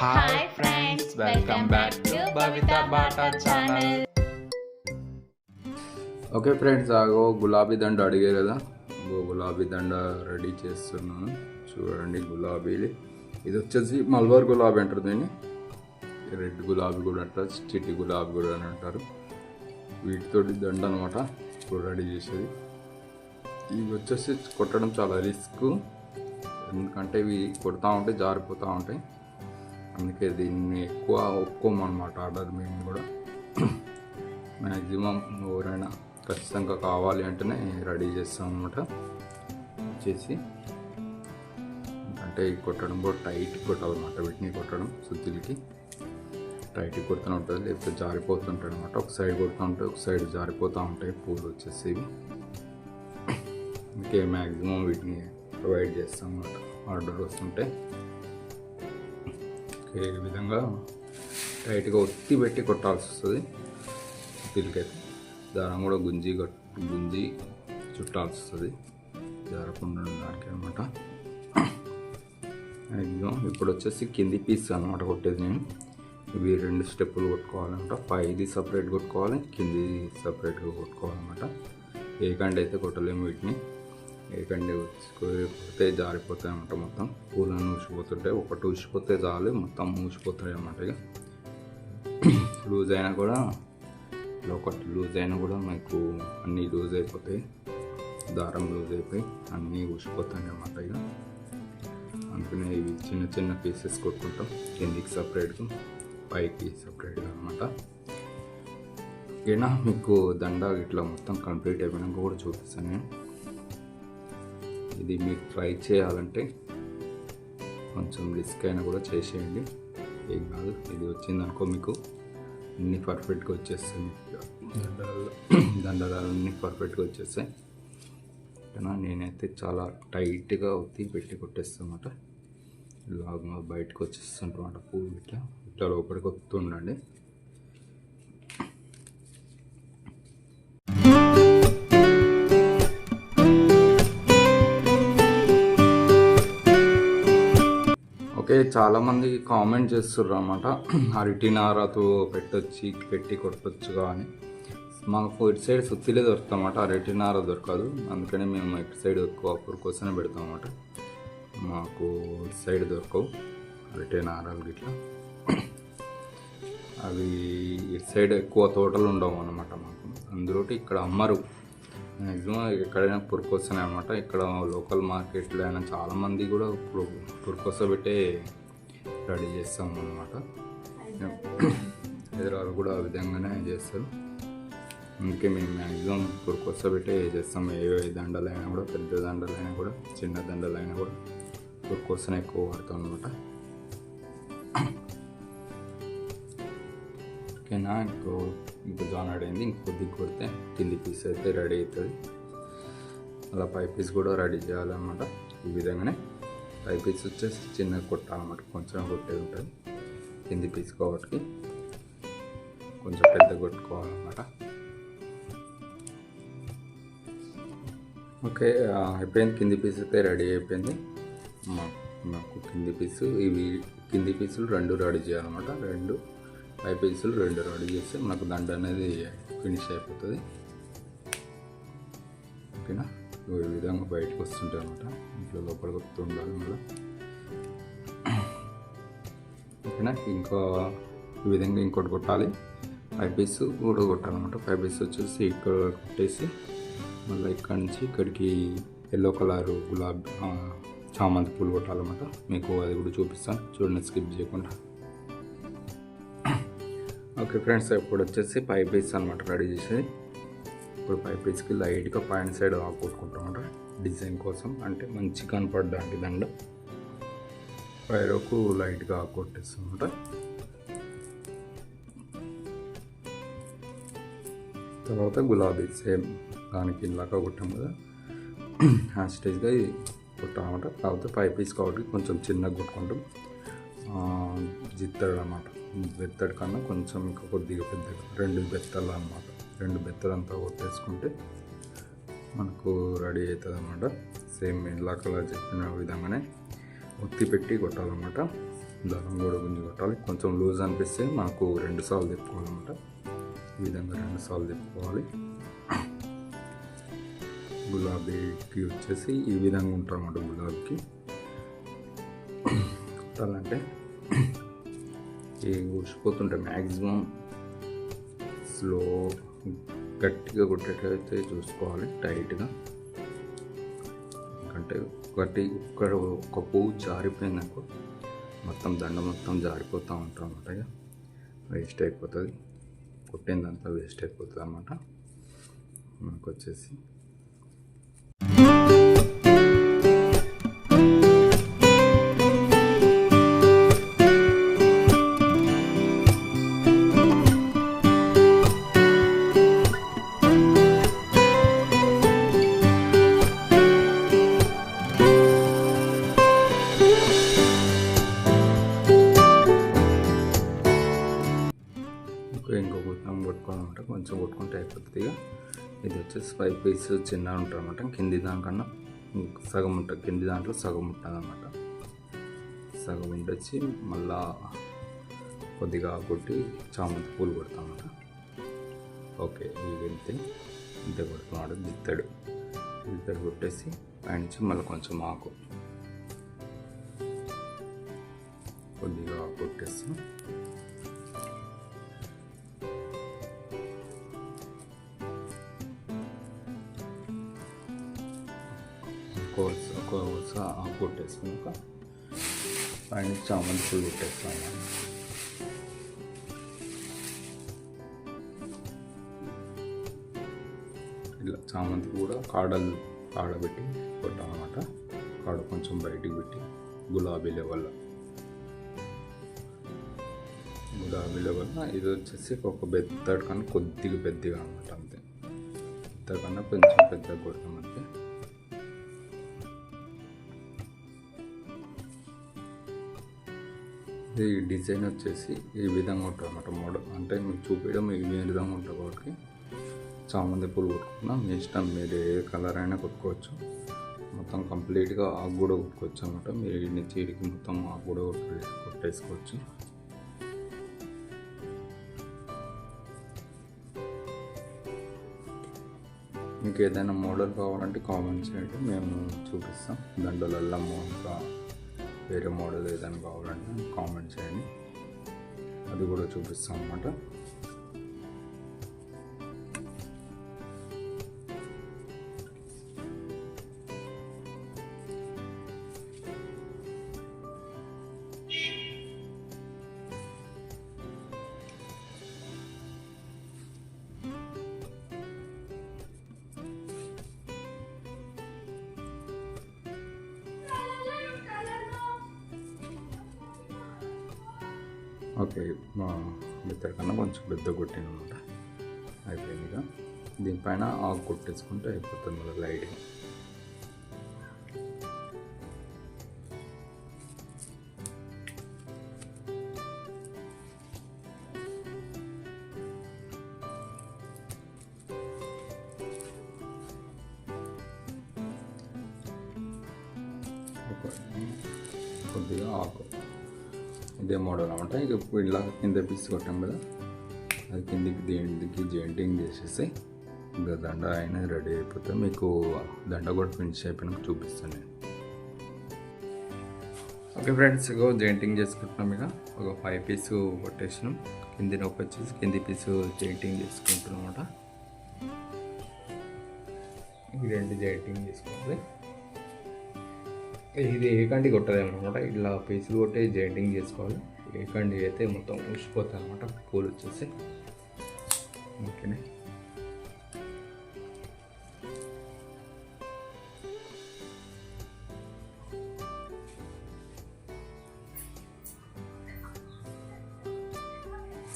Hi friends welcome back to Bavitha Bata channel okay friends ఆగో గులాబీ దండ అడిగారు కదా ఇగో గులాబీ దండ రెడీ చేస్తున్నాను. చూడండి గులాబీలు. ఇది వచ్చేసి మల్బార్ గులాబీ అంటారు దీన్ని. రెడ్ గులాబీ కూడా అంటారు చిట్టి గులాబీ కూడా అని అంటారు. వీటితోటి దండ అనమాట ఇప్పుడు రెడీ చేసేది. ఇవి వచ్చేసి కొట్టడం చాలా రిస్క్. ఎందుకంటే ఇవి కొడతా ఉంటే జారిపోతూ ఉంటాయి. అందుకే దీన్ని ఎక్కువ ఒప్పుకోమన్నమాట ఆర్డర్ మేము కూడా. మ్యాక్సిమం ఎవరైనా ఖచ్చితంగా కావాలి అంటేనే రెడీ చేస్తాం అనమాట చేసి అంటే కొట్టడం కూడా టైట్ కొట్టాలన్నమాట వీటిని కొట్టడం సుత్తులకి. టైట్ కొడుతూ ఉంటుంది లేకపోతే జారిపోతుంటాయి అనమాట ఒక సైడ్ కొడుతూ ఉంటాయి ఒక సైడ్ జారిపోతూ ఉంటాయి పూలు వచ్చేసి ఇంకే మ్యాక్సిమం వీటిని ప్రొవైడ్ చేస్తాం అన్నమాట ఆర్డర్ వస్తుంటే ఈ విధంగా టైట్గా ఒత్తి పెట్టి కొట్టాల్సి వస్తుంది. పిల్లికైతే దారం కూడా గుంజి గుంజి చుట్టాల్సి వస్తుంది. జారకుండా దానికి అనమాట మ్యాక్సిమం ఇప్పుడు వచ్చేసి కింది పీస్ అనమాట కొట్టేది నేను. ఇవి రెండు స్టెప్పులు కొట్టుకోవాలన్నమాట పైది సపరేట్ కొట్టుకోవాలి కింది సపరేట్గా కొట్టుకోవాలన్నమాట. ఏ కండి అయితే కొట్టలేము వీటిని. ఏకండి కండి జారిపోతాయి అనమాట మొత్తం. పూలను ఊసిపోతుంటాయి ఒకటి ఊసిపోతే చాలు మొత్తం ఊసిపోతాయి అన్నమాట ఇక. లూజ్ అయినా కూడా ఒకటి లూజ్ అయినా కూడా మీకు అన్నీ లూజ్ అయిపోతాయి. దారం లూజ్ అయిపోయి అన్నీ ఊసిపోతాయి అన్నమాట ఇక. అందుకనే ఇవి చిన్న చిన్న పీసెస్ కొట్టుకుంటాం. కిందికి సపరేట్గా పైకి సపరేట్గా అనమాట ఏనా మీకు దండ ఇట్లా మొత్తం కంప్లీట్ అయిపోయినాక కూడా చూపిస్తాను నేను. ఇది మీకు ట్రై చేయాలంటే కొంచెం రిస్క్ అయినా కూడా చేసేయండి. ఏం కాదు ఇది వచ్చిందనుకో మీకు అన్నీ పర్ఫెక్ట్గా వచ్చేస్తాయి. అన్నీ పర్ఫెక్ట్గా వచ్చేస్తాయి. ఓకేనా? నేనైతే చాలా టైట్గా ఒత్తి పెట్టి కొట్టేస్తాను అనమాట ఇలాగ బయటకు వచ్చేస్తుంటమాట పువ్వు ఇట్లా ఇట్లా లోపలికి వస్తుండండి. చాలామంది కామెంట్ చేస్తుర్రు అనమాట అరటినారతో పెట్టొచ్చి పెట్టి కొట్టొచ్చుగా అని మాకు ఇటు సైడ్ సుత్తిలే దొరుకుతామన్నమాట అరటినార దొరకదు. అందుకని మేము ఇటు సైడ్ ఎక్కువ కోసమే పెడతాం మాకు ఇటు సైడ్ దొరకవు అరటినారాలు గిట్లా. అవి ఇటు సైడ్ ఎక్కువ తోటలు ఉండవు అనమాట మాకు. అందులో ఇక్కడ అమ్మరు. మ్యాక్సిమం ఎక్కడైనా పురుకొస్తున్నాయి అనమాట ఇక్కడ లోకల్ మార్కెట్లో అయినా చాలామంది కూడా ఇప్పుడు పురుకొస పెట్టే రెడీ చేస్తాం అనమాట హైదరాబాద్ కూడా ఆ విధంగానే చేస్తారు. అందుకే మేము మ్యాక్సిమం పురుకొస పెట్టే చేస్తాం. ఏ దండలైనా కూడా పెద్ద దండలైనా కూడా చిన్న దండలైనా కూడా పురుకొసనే ఎక్కువ వాడతాం అనమాట ఓకేనా? ఇంకో ఇంకా జాన్ అయింది ఇంకొద్ది కొడితే కింది పీస్ అయితే రెడీ అవుతుంది. అలా పై పీస్ కూడా రెడీ చేయాలన్నమాట. ఈ విధంగానే పై పీస్ వచ్చేసి చిన్నగా కొట్టాలన్నమాట కొంచెం కొట్టే ఉంటుంది. కింది పీస్ కాబట్టి కొంచెం పెద్ద కొట్టుకోవాలన్నమాట. ఓకే అయిపోయింది. కింది పీస్ అయితే రెడీ అయిపోయింది. మాకు కింది పీసు ఇవి కింది పీసులు రెండు రెడీ చేయాలన్నమాట. రెండు పై పీసులు రెండు రెండు చేస్తే మనకు దండ అనేది ఫినిష్ అయిపోతుంది. ఓకేనా? ఈ విధంగా బయటకు వస్తుంటాయి అనమాట ఇంట్లో లోపలికి వస్తూ ఉండాలి మళ్ళీ. ఓకేనా? ఇంకా ఈ విధంగా ఇంకోటి కొట్టాలి. ఫైవ్ పీస్ కూడా కొట్టాలన్నమాట. ఫైవ్ పీస్ వచ్చేసి ఇక్కడ కొట్టేసి మళ్ళీ ఇక్కడ నుంచి ఇక్కడికి ఎల్లో కలర్ గులాబీ చామంతి పూలు కొట్టాలన్నమాట. మీకు అది కూడా చూపిస్తాను. చూడండి స్కిప్ చేయకుండా. ఓకే ఫ్రెండ్స్ ఇప్పుడు వచ్చేసి పై పీస్ అనమాట రెడీ చేసేది. ఇప్పుడు పై పీస్కి లైట్గా పైన సైడ్ కొట్టుకుంటామన్నమాట డిజైన్ కోసం. అంటే మంచి కనపడడానికి దండ. పైరకు లైట్గా ఆకొట్టేస్తామంట తర్వాత గులాబీ సేమ్ దానికి ఇలాగా కొట్టాం కదా. ఆ స్టేజ్గా ఇది కొట్టామన్నమాట కాకపోతే పై పీస్ కాబట్టి కొంచెం చిన్నగా కొట్టుకుంటాం. జిత్తడు అనమాట బెత్తడి కన్నా కొంచెం ఇంకా కొద్దిగా పెద్దగా రెండు బెత్తలు అన్నమాట. రెండు బెత్తలంతా కొట్టేసుకుంటే మనకు రెడీ అవుతుంది అనమాట సేమ్ ఇందాకలా చెప్పిన విధంగానే ఒత్తి పెట్టి కొట్టాలన్నమాట. దారం కూడా గుంజి కొట్టాలి. కొంచెం లూజ్ అనిపిస్తే మనకు రెండు సార్లు తిప్పుకోవాలన్నమాట. ఈ విధంగా రెండు సార్లు తిప్పుకోవాలి. గులాబీకి వచ్చేసి ఈ విధంగా ఉంటారన్నమాట గులాబీకి. కుట్టాలంటే ఈ ఊసిపోతుంటే మ్యాక్సిమం స్లో గట్టిగా కొట్టేటైతే చూసుకోవాలి టైట్గా. ఎందుకంటే ఒకటి ఒక్క ఒక పువ్వు జారిపోయిందనుకో మొత్తం దండ మొత్తం జారిపోతూ ఉంటాం అనమాట వేస్ట్ అయిపోతుంది. కొట్టిందంతా వేస్ట్ అయిపోతుంది అన్నమాట మనకు వచ్చేసి కొంచెం కొట్టుకుంటే అయిపోతుంది ఇక. ఇది వచ్చేసి ఫైవ్ పీస్ చిన్న ఉంటుంది అనమాట కింది దానికన్నా సగం ఉంటుంది కింది దాంట్లో సగం ఉంటుంది అనమాట సగం ఉండొచ్చి మళ్ళా కొద్దిగా కొట్టి చామంతి పూలు కొడతాం ఓకే ఇవి వెళ్తే ఇంత కొడుతున్నాడు దిత్తడు దిత్తడు కొట్టేసి పైనుంచి మళ్ళీ కొంచెం ఆకు కొద్దిగా కొట్టేసి కొట్టేసుకున్నాక పైన చామంతి పూలు కొట్టేస్తాము ఇట్లా చామంతి కూడా కాడలు కాడబెట్టి కొట్టామన్నమాట కాడ కొంచెం బయటికి పెట్టి గులాబీ లెవెల్ గులాబీ లెవెల్ ఇది వచ్చేసి ఒక పెద్ద కన్నా కొద్దిగా పెద్దగా అనమాట అంతే. ఇంతకన్నా కొంచెం పెద్దగా కొడతాం అంతే. ఇది డిజైన్ వచ్చేసి ఈ విధంగా ఉంటుంది అన్నమాట మోడల్. అంటే మీకు చూపించడం ఈ విధంగా ఉంటుంది కాబట్టి చామంతి పూలు కొట్టుకున్నా మీ ఇష్టం మీరు ఏ కలర్ అయినా కొట్టుకోవచ్చు. మొత్తం కంప్లీట్గా ఆకు కూడా కొట్టుకోవచ్చు అనమాట మీరు ఇన్ని చీడికి మొత్తం ఆకు కూడా కొట్టు కొట్టేసుకోవచ్చు. మీకు ఏదైనా మోడల్ కావాలంటే కామెంట్ చేయండి. మేము చూపిస్తాం. దండలల్లో ఇంకా వేరే మోడల్ ఏదైనా కావాలంటే కామెంట్ చేయండి. అది కూడా చూపిస్తాం అనమాట ఓకే మా ఇద్దరి కన్నా కొంచెం పెద్ద కొట్టిన అనమాట అయిపోయింది ఇక. దీనిపైన ఆకు కొట్టేసుకుంటే అయిపోతుంది మళ్ళీ లైట్గా కొద్దిగా ఆకు. ఇదే మోడల్ అనమాట ఇక ఇప్పుడు ఇలా కింద పీస్ కొట్టాం కదా. అది కిందికి దేనికి జెయింటింగ్ చేసేసి ఇంకా దండ అయినా రెడీ అయిపోతే మీకు దండ కూడా ఫినిష్ అయిపోయినాక చూపిస్తాను నేను. ఓకే ఫ్రెండ్స్ ఇగో జెయింటింగ్ చేసుకుంటున్నాం ఇక. ఒక ఫైవ్ పీస్ కొట్టేసినాం. కింది నొప్పి వచ్చేసి కింది పీస్ జెయింటింగ్ చేసుకుంటున్నాం అనమాట ఈ రెండు జెయింటింగ్ చేసుకోవాలి. ఇది ఏ కండి అనమాట. ఇట్లా పీసులు కొట్టి జాయింటింగ్ చేసుకోవాలి. ఏ కండి అయితే మొత్తం ఊసిపోతాయి అనమాట పూలు వచ్చేసి. ఓకేనే?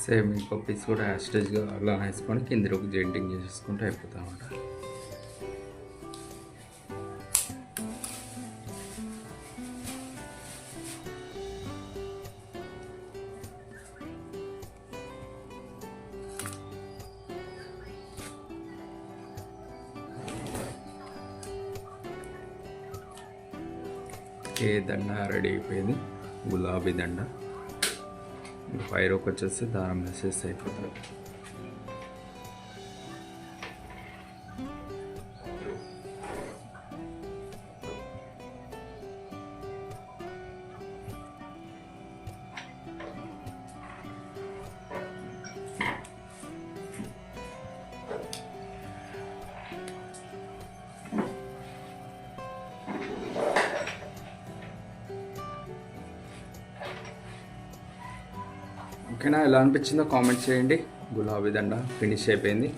సేమ్ ఇంకో పీస్ కూడా యాస్టేజ్గా అలా వేసుకొని కింద ఒక జాయింటింగ్ చేసేసుకుంటే అయిపోతుంది అనమాట. ఏ దండ రెడీ అయిపోయింది. గులాబీ దండ. ఇంకా పైరోకి వచ్చేస్తే దారం మెసేజ్ అయిపోతుంది. ఓకేనా? ఎలా అనిపించిందో కామెంట్ చేయండి. గులాబీ దండ ఫినిష్ అయిపోయింది.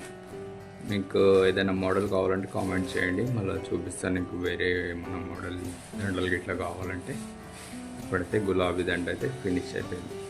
మీకు ఏదైనా మోడల్ కావాలంటే కామెంట్ చేయండి. మళ్ళీ చూపిస్తాను మీకు వేరే ఏమైనా మోడల్ దండలు గిట్లా కావాలంటే. ఇప్పుడైతే గులాబీ దండ అయితే ఫినిష్ అయిపోయింది.